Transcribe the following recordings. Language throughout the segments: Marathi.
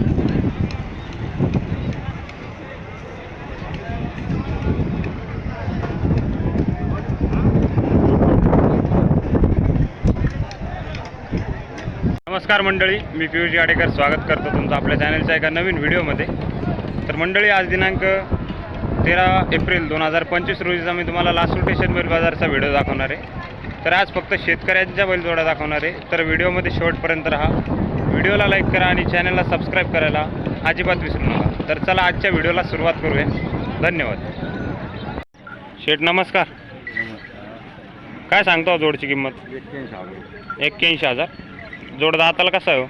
नमस्कार मंडळी मी पियुष गाडेकर स्वागत करतो तुमचं आपल्या चॅनलच्या एका नवीन व्हिडिओमध्ये. तर मंडळी आज दिनांक तेरा एप्रिल दोन हजार पंचवीस रोजीचा मी तुम्हाला लासूर स्टेशन बैल बाजारचा व्हिडिओ दाखवणार आहे. तर आज फक्त शेतकऱ्यांच्या बैलजोड्या दाखवणार आहे. तर व्हिडिओमध्ये शेवटपर्यंत राहा. व्हिडिओला लाईक करा आणि चॅनलला सबस्क्राईब करायला अजिबात विसरू नका. तर चला आजच्या व्हिडिओला सुरुवात करूया. धन्यवाद. शेठ नमस्कार. काय सांगतो जोडची किंमत? एक्क्याऐंशी हजार. जोड दाताला कसा आहे हो?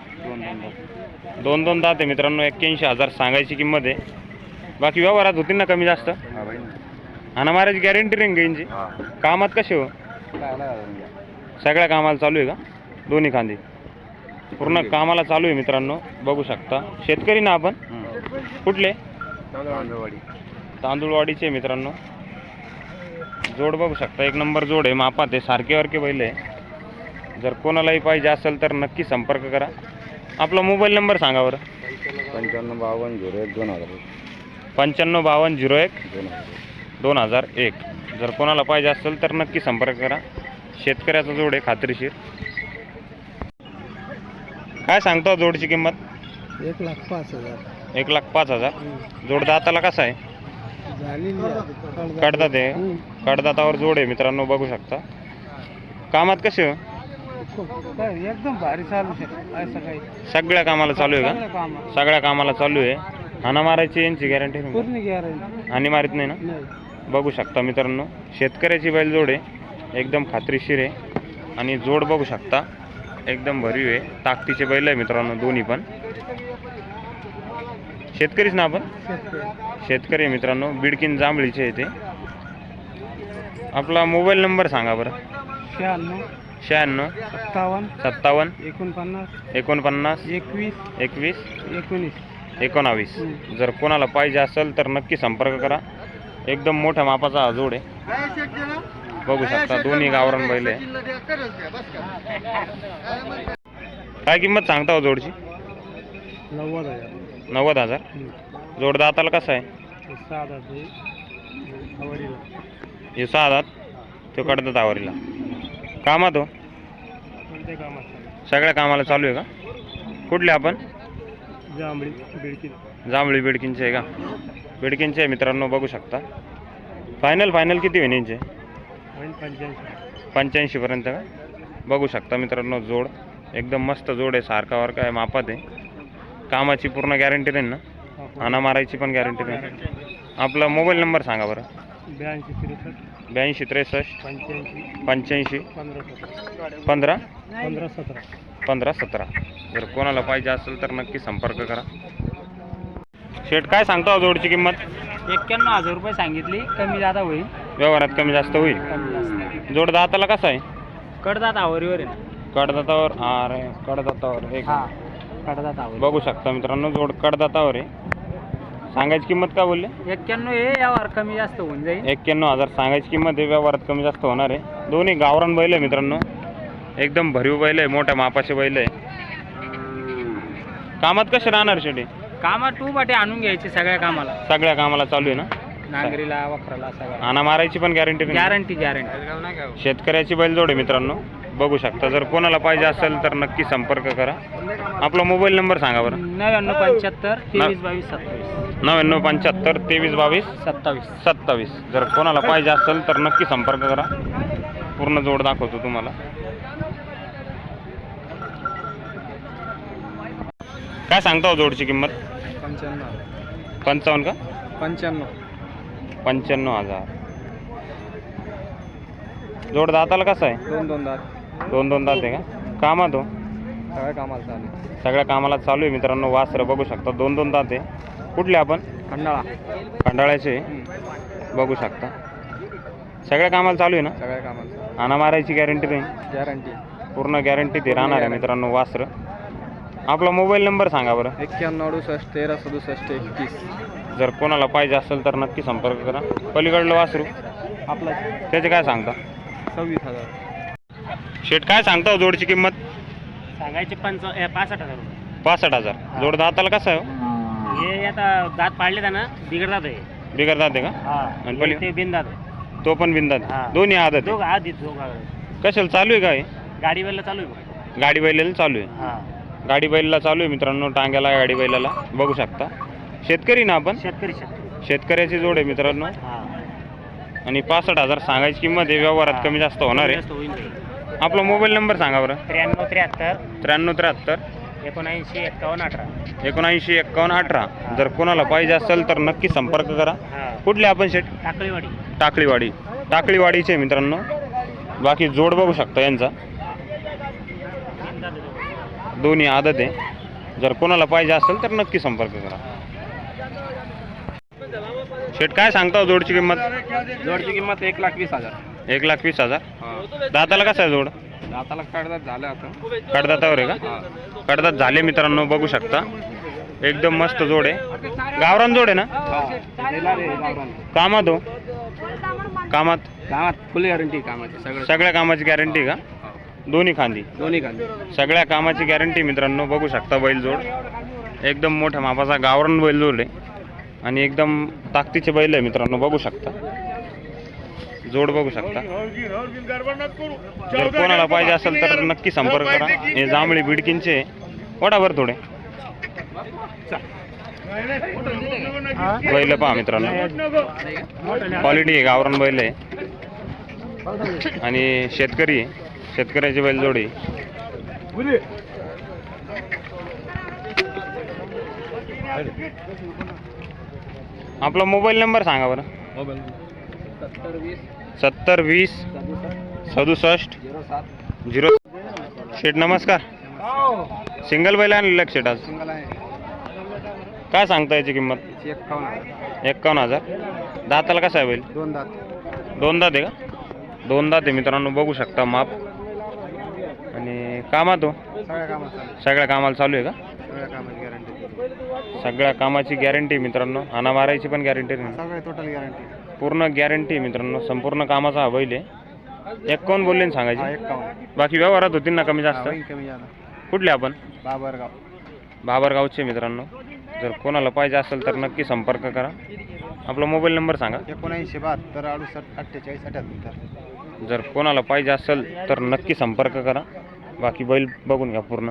दोन दोन दात. आहे मित्रांनो. एक्क्याऐंशी हजार सांगायची किंमत आहे. बाकी व्यवहारात होतील ना कमी जास्त? आणि महाराज गॅरंटी रेंग घेईनची कामात कसे हो? सगळ्या कामाला चालू आहे का? दोन्ही खांदी. पूर्ण कामाला चालू आहे मित्रांनो. बघू शकता. शेतकरी ना आपण? कुठले? तांदूळवाडीचे आहे मित्रांनो. जोड बघू शकता. एक नंबर जोड आहे. मापात आहे. सारखे वारखे बैल आहे. जर कोणालाही पाहिजे असेल तर नक्की संपर्क करा. आपला मोबाईल नंबर सांगा बरं. पंच्याण्णव बावन्न झिरो एक दोन हजार पंच्याण्णव बावन्न झिरो एक. दोन हजार एक. जर कोणाला पाहिजे असेल तर नक्की संपर्क करा. शेतकऱ्याचा जोड आहे खात्रीशीर. काय सांगतो जोडची किंमत? एक लाख पाच हजार. एक लाख पाच हजार. जोड दाताला कसा आहे? झालेली कडदात आहे. कडदातावर जोड आहे मित्रांनो बघू शकता. कामात कसे हो एकदम भारी चालू शकत असं काही सगळ्या कामाला चालू आहे का? काम सगळ्या कामाला चालू आहे. हाना मारायची यांची गॅरंटी पूर्ण गॅरंटी हानी मारित नाही ना? नाही. बघू शकता मित्रांनो. शेतकऱ्याची बैल जोड आहे. एकदम खात्रीशीर आहे. आणि जोड बघू शकता. एकदम भरीव आहे. ताकदीचे बैल आहे मित्रांनो दोन्ही पण. शेतकरीच ना आपण? शेतकरी आहे मित्रांनो बिडकीन जांभळीचे आहे ते. आपला मोबाईल नंबर सांगा बरं. शहाण्णव शहाण्णव सत्तावन्न सत्तावन्न एकोणपन्नास एकोणपन्नास एकवीस एकवीस एकोणीस. एकोणावीस. जर कोणाला पाहिजे असेल तर नक्की संपर्क करा. एकदम मोठ्या मापाचा हा जोड आहे. बघू शकता दोन्ही गावरान बैल. आहे काय किंमत सांगता हो जोडची? नव्वद हजार. नव्वद हजार? जोड दाताला कसा आहे? हे सहा दात तो कडतात आवरीला कामात हो? सगळ्या कामाला चालू आहे का? कुठले आपण? जांभळी बिडकी जांभळी बेडकींचे आहे का? बेडकींचे आहे मित्रांनो बघू शकता. फायनल फायनल किती होईल यांचे? पंच्याऐंशीपर्यंत का? बघू शकता मित्रांनो जोड. एकदम मस्त जोड आहे सारखा वारखा आहे मापात आहे. कामाची पूर्ण गॅरंटी राहील ना? आणा मारायची पण गॅरंटी राहील आपला मोबाईल नंबर सांगा बरं. ब्याऐंशी त्रेसष्ट. ब्याऐंशी त्रेसष्ट. पंच्याऐंशी. पंच्याऐंशी. पंधरा पंधरा? सतरा. पंधरा सतरा. जर कोणाला पाहिजे असेल तर नक्की संपर्क करा. शेट काय सांगतो जोडची किंमत? एक्क्याण्णव हजार रुपये सांगितली. कमी जादा होईल. व्यवहारात कमी जास्त होईल. जोड दाताला कसा आहे? कडदात आवरीवर आहे ना. कडदातावर? अरे कडदातावर एक हा कडदात आवरी बघू शकता मित्रांनो जोड कडदातावर आहे. सांगायची किंमत का बोलले? एक्क्याण्णव हे यावर कमी जास्त होऊन जाईल. एक्क्याण्णव हजार. सांगायची किंमत आहे व्यवहारात कमी जास्त होणार आहे. दोन्ही गावरान बैल आहे मित्रांनो. एकदम भरीव बैल आहे मोठ्या मापाचे बैल आहे. कामात कसे राहणार शेटे कामात टू बाटे आणून घ्यायचे सगळ्या कामाला. सगळ्या कामाला चालू आहे ना? नांगरीला वखराला आणा मारायची पण गॅरंटी गॅरंटी गॅरंटी शेतकऱ्याची बैलजोड आहे मित्रांनो बघू शकता. जर कोणाला पाहिजे असेल तर नक्की संपर्क करा. आपला मोबाईल नंबर सांगा बरं. नव्याण्णव पंच्याहत्तर तेवीस बावीस सत्तावीस. नव्याण्णव पंच्याहत्तर तेवीस बावीस सत्तावीस. सत्तावीस. जर कोणाला पाहिजे असेल तर नक्की संपर्क करा. पूर्ण जोड दाखवतो तुम्हाला. काय सांगता हो जोडची किंमत? पंच्याण्णव. पंचावन्न का? पंच्याण्णव. पंच्याण्णव हजार. जोड दाताला कसा आहे? दोन दोन दात. दोन दोन दात आहे का? कामात हो? सगळ्या कामाला चालू सगळ्या कामाला चालू आहे मित्रांनो वासरं बघू शकता. दोन दोन दात आहे. कुठले आपण? खंडाळा. खंडाळ्याचे. बघू शकता. सगळ्या कामाला चालू आहे ना? सगळ्या कामाला आणा मारायची गॅरंटी नाही? गॅरंटी पूर्ण गॅरंटी ते राहणार आहे मित्रांनो वासरं. आपला मोबाईल नंबर सांगा बरं. एक्क्याण्णव अडुसष्ट तेरा सदुसष्ट एकतीस. जर कोणाला पाहिजे असेल तर नक्की संपर्क करा. पलीकडलं वासरू आपला त्याचे काय सांगता? सव्वीस हजार. शेट काय सांगता हो जोडची किंमत? सांगायचे पंच पासष्ट हजार रुपये. पासष्ट हजार. जोड दाताला कसा आहे हो? हे आता दात पाडले ना बिघडतात आहे. बिगर दाते का? हा. आणि? ते बिनदात तो पण बिंदात हा. दोन्ही आदत दोघ आधी दोघ आहे कशाला चालू आहे का हे गाडी वेळेला चालू आहे गाडी बैलाला चालू आहे. हा. गाडी बैलाला चालू आहे मित्रांनो टांग्याला गाडी बैलाला. बघू शकता. शेतकरी ना आपण? शेतकरी शेतकरी. शेतकऱ्याची जोड आहे मित्रांनो. हा. आणि पासष्ट हजार सांगायची किंमत आहे व्यवहारात कमी जास्त होणार जास्त होईल. ते. आहे आपला मोबाईल नंबर सांगा बरं. त्र्याण्णव त्र्याहत्तर. त्र्याण्णव त्र्याहत्तर. एकोणऐंशी एक्कावन्न अठरा. एकोणऐंशी एक्कावन्न अठरा. जर कोणाला पाहिजे असेल तर नक्की संपर्क करा. हा. कुठले आपण शेट टाकळीवाडी. टाकळीवाडी. टाकळीवाडीचे आहे मित्रांनो. बाकी जोड बघू शकता यांचा. दोन्ही आदत आहे. जर कोणाला पाहिजे असेल तर नक्की संपर्क करा. शेट काय सांगता हो जोडची किंमत? जोडची किंमत एक लाख वीस हजार. एक लाख वीस हजार? दाताला कसं आहे जोड? दाताला काढतात झालं आता. कडदातावर आहे का? कडदात झाले मित्रांनो बघू शकता. एकदम मस्त जोड आहे. गावरान जोड आहे ना? कामात हो? कामात? गावात फुल गॅरंटी कामाची सगळं. सगळ्या कामाची गॅरंटी का? दोन्ही खांदी? दोन्ही कांदे सगळ्या कामाची गॅरंटी मित्रांनो बघू शकता बैलजोड एकदम मोठ्या मापाचा गावरान बैलजोड आहे. आणि एकदम ताकदीचे बैल आहे मित्रांनो बघू शकता. जोड बघू शकता. जर कोणाला पाहिजे असेल तर नक्की संपर्क करा. हे जांभळी बिडकींचे वडाभर थोडे. बैल पहा मित्रांनो. क्वालिटी आहे गावरान बैल आहे. आणि शेतकरी आहे. शेतकऱ्याची बैलजोडी आपला मोबाईल नंबर सांगा बरं. सत्तर वीस सत्तर वीस सदुसष्ट झिरो शेठ नमस्कार. सिंगल बैल आणलेलं का शेट आज? आहे. काय सांगता याची किंमत? एक्कावन्न हजार. दाताला कसा आहे बैल? दोन दात. दोन दात आहे का? दोन दात आहे मित्रांनो बघू शकता माप. आणि कामात हो? सगळ्या कामात चालू सगळ्या कामाला चालू आहे का? सगळ्या कामाची गॅरंटी सगळ्या कामाची गॅरंटी मित्रांनो. हाना मारायची पण गॅरंटी नाही. सगळे टोटल गॅरंटी पूर्ण गॅरंटी मित्रांनो. संपूर्ण कामाचा हा बैल आहे. एक्कावन्न बोलले ना हा सांगायची बाकी व्यवहारात होतील ना कमी जास्त? होईल कमी झाला कुठले आपण? बाबरगाव. बाबरगावचे मित्रांनो. जर कोणाला पाहिजे असेल तर नक्की संपर्क करा. आपला मोबाईल नंबर सांगा. एकोणऐंशी बहात्तर अडुसष्ट अठ्ठेचाळीस अठ्याहत्तर. जर कोणाला पाहिजे असेल तर नक्की संपर्क करा. बाकी बैल बघून घ्या पूर्ण.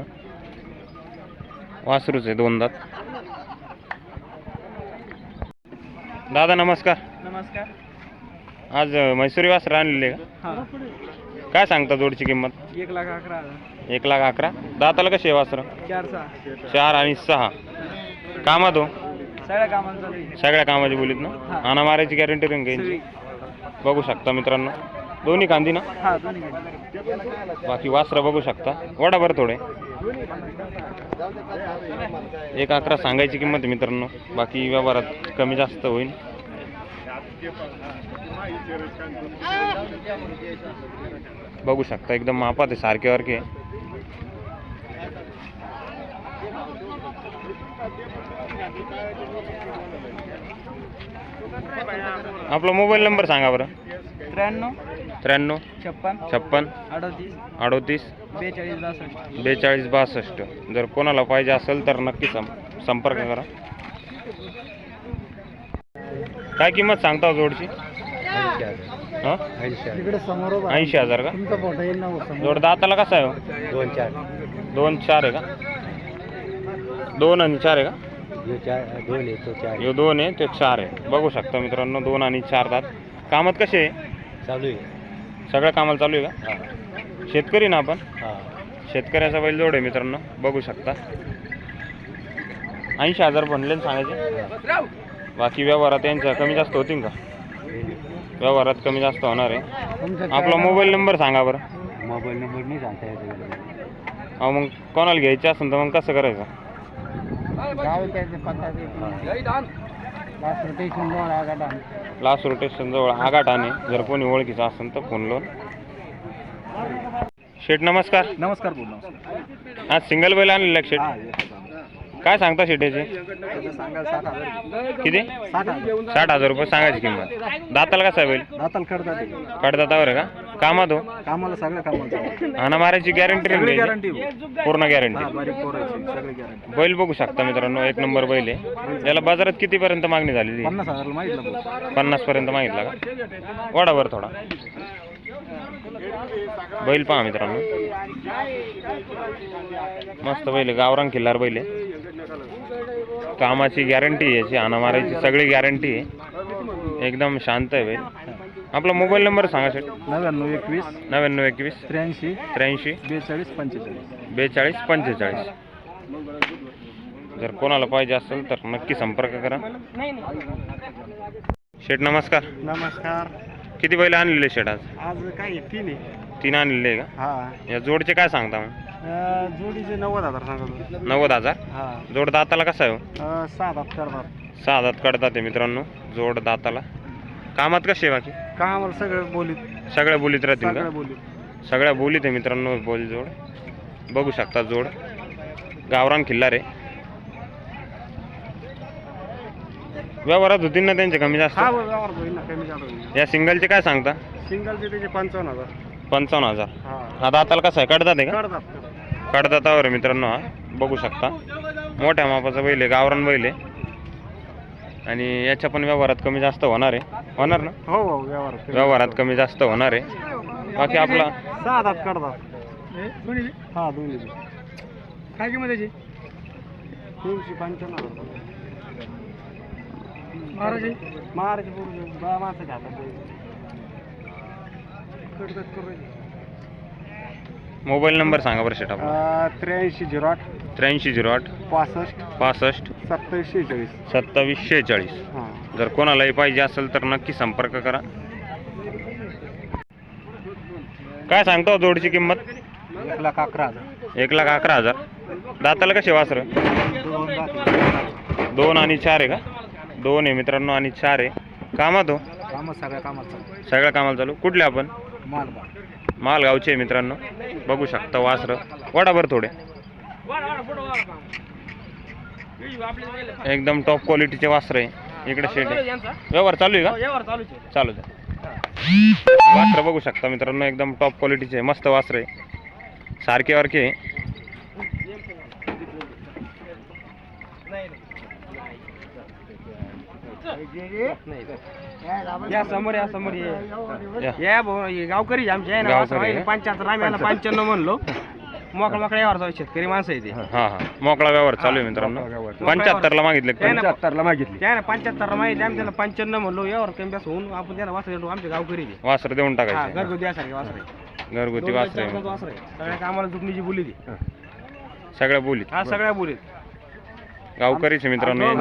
वासरूच आहे दोन दात दादा नमस्कार. नमस्कार. आज अं, म्हैसूरी वासर आणलेले का? काय सांगता जोडची किंमत? एक लाख अकरा हजार. एक लाख अकरा. दाताला कशी आहे वासरं? चार सहा. चार आणि सहा. कामात हो? सगळ्या आहे. सगळ्या कामाची बोलीत ना. आणा मारायची गॅरंटी रंग सगळी. बघू शकता मित्रांनो. दोन्ही कांदी ना? हा दोन्ही गाडी. बाकी वासरं बघू शकता. वडा बरं थोडे. एक अकरा सांगायची किंमत आहे मित्रांनो. बाकी व्यवहारात कमी जास्त होईल. बघू शकता एकदम मापात आहे सारखे वारखे आपला मोबाईल नंबर सांगा बरं. त्र्याण्णव त्र्याण्णव छप्पन छप्पन अडतीस अडोतीस बेचाळीस बासष्ट. बेचाळीस बासष्ट. जर कोणाला पाहिजे असेल तर नक्की संपर्क करा. काय किंमत सांगता हो जोडची? हां? ऐंशी हजार का? समोर जोड दाताला कसा आहे हो? दोन चार. दोन चार आहे का? दोन आणि चार आहे का? चार दोन आहे तो चार यो दोन आहे ते चार आहे. बघू शकता मित्रांनो दोन आणि चार दात. कामात कसे आहे? चालू आहे. सगळ्या कामाला चालू आहे का? शेतकरी ना आपण? हा. शेतकऱ्याचा बैल जोड आहे मित्रांनो बघू शकता. ऐंशी हजार बनले ना सांगायचे? बाकी व्यवहारात यांच्या कमी जास्त होतील का? व्यवहारात कमी जास्त होणार आहे. आपला मोबाईल नंबर सांगा बरं. मोबाईल नंबर नाही सांगता येत. अहो मग कोणाला घ्यायचं असेल तर मग कसं करायचं? लास्ट रोटेशन जवळ आगाट आणि जर कोणी ओळखीचं असेल तर फोन लावून शेठ नमस्कार. नमस्कार बोल नमस्कार. आज सिंगल बैल आणलेला शेठ? हा काय सांगता हजार. किती? साठ हजार. रुपये सांगायची किंमत. दाताला कसा बैल? दाताल कडदातावर आहे का? कामात हो. कामाला सगळ्या कामाला हाना मारायची गॅरंटी सगळी गॅरंटी पूर्ण गॅरंटी सगळी गॅरंटी बैल बघू शकता मित्रांनो एक नंबर बैल आहे. याला बाजारात कितीपर्यंत मागणी झालेली? पन्नास हजारला मागितलं भाऊ. पन्नास पर्यंत मागितला का? वाडावर थोडा. बैल पहा मित्रांनो. मस्त बैल गावरान किल्लार बैल कामाची गॅरंटी आहे याची हाना मारायची सगळी गॅरंटी आहे. एकदम शांत आहे बैल. आपला मोबाईल नंबर सांगा शेट नव्याण्णव एकवीस नव्याण्णव एकवीस त्र्याऐंशी त्र्याऐंशी बेचाळीस पंचेचाळीस. बेचाळीस पंचेचाळीस. जर कोणाला पाहिजे असेल तर नक्की संपर्क करा. शेठ नमस्कार. नमस्कार. किती बैल आणलेले शेठ आज? आज काय तीन आहे. तीन आणलेले आहे का? हा. या जोडचे काय सांगता मग? जोडीचे नव्वद हजार सांगतो नव्वद हजार? हा. जोड दाताला कसा आहे हो? सहा दात करतात सहा दात कडतात आहे मित्रांनो. जोड दाताला. कामात कसे बाकी? का आम्हाला सगळं बोलीत. सगळ्या बोलीत राहतील का? बोलीत. सगळ्या बोलीत आहे मित्रांनो बोल जोड. बघू शकता जोड. गावरान खिल्लार आहे. व्यवहारात होतील ना त्यांचे कमी जास्त? हा व्यवहार होईल ना कमी जास्त होईल. या सिंगलचे काय सांगता? सिंगलचे त्याचे पंचावन्न हजार. पंचावन्न हजार. हा. दाताला कसा आहे? कडदात आहे का? करतात कडदातावर आहे मित्रांनो हा. बघू शकता. मोठ्या मापाचा बैल आहे गावरान बैल आहे. आणि याच्या पण व्यवहारात कमी जास्त होणार आहे. होणार ना? हो हो व्यवहार व्यवहारात कमी जास्त होणार आहे. बाकी आपला सहा दात करतात हा दोन्ही काय किंमत त्याची तीनशे पंच्याण्णव हजार महाराज महाराज बा माणसाच्या हातात करतात करू मोबाईल नंबर सांगा बरं शेट आपला. त्र्याऐंशी झिरो आठ. त्र्याऐंशी झिरो आठ. पासष्ट. पासष्ट. सत्तावीस शेहेचाळीस. सत्तावीस शेहेचाळीस. हां. जर कोणालाही पाहिजे असेल तर नक्की संपर्क करा. काय सांगतो जोडची किंमत? एक लाख अकरा हजार. एक लाख अकरा हजार. दाताला कसे वासर दोन आणि चार आहे का? दोन आहे मित्रांनो आणि चार आहे. कामात हो? सगळ्या कामात सगळ्या कामाला चालू. कुठले आपण? मालगावचे आहे मित्रांनो. बघू शकता वासर. वडाभर थोडे. एकदम टॉप क्वालिटीचे वासर आहे इकडे शेड व्यवहार चालू आहे का चालू आहे वासर बघू शकता मित्रांनो एकदम टॉप क्वालिटीचे मस्त वासर आहे सारखे वारखे. या समोर या समोर या. गावकरी आमचे आहे ना गावकरी वासर आहे. आहे. पंच्याहत्तर आम्ही पंच्याण्णव म्हणलो मोकळा मोकळा यावर जाऊ शेतकरी माणसं आहे ते. हा हा मोकळा व्यवहार चालू आहे मित्रांनो. पंच्याहत्तरला मागितले का? पंच्याहत्तरला मागितली. त्या ना पंच्याहत्तरला माहिती आम्ही त्याला पंच्याण्णव म्हणलो यावर कमी जास्त होऊन आपण त्याला वासर देतो आमचे गावकरी आहे. ते. वासर देऊन हा टाकायचे. घरगुती यासारखे वासर. घरगुती वासर. चार आहे पाच वासर. आहे सगळ्या कामाला जुकणीची बोली ती सगळ्या बोलीत. हा सगळ्या बोलीत. गावकरीचे मित्रांनो हो,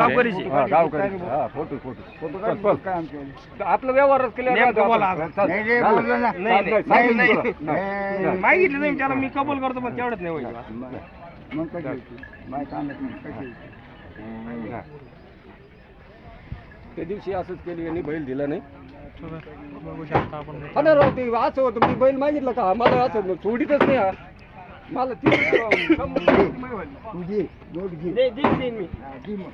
आपलं व्यवहारच केलं नेमकं बोला आता. नाही, नाही, नाही, नाही. मागितलं नाही त्याला मी कबूल करतो पण तेवढंच नाही होईल. त्या दिवशी असंच केली यांनी बैल दिला नाही. बघू शकता आपण. हा ना राव ते असं होतं मी बैल मागितलं का? मला असं सोडीतच नाही हा. Malı değil mi? Tam bunu Bu değil. Doğru değil. Ne değil değil mi? Ha, değil mi?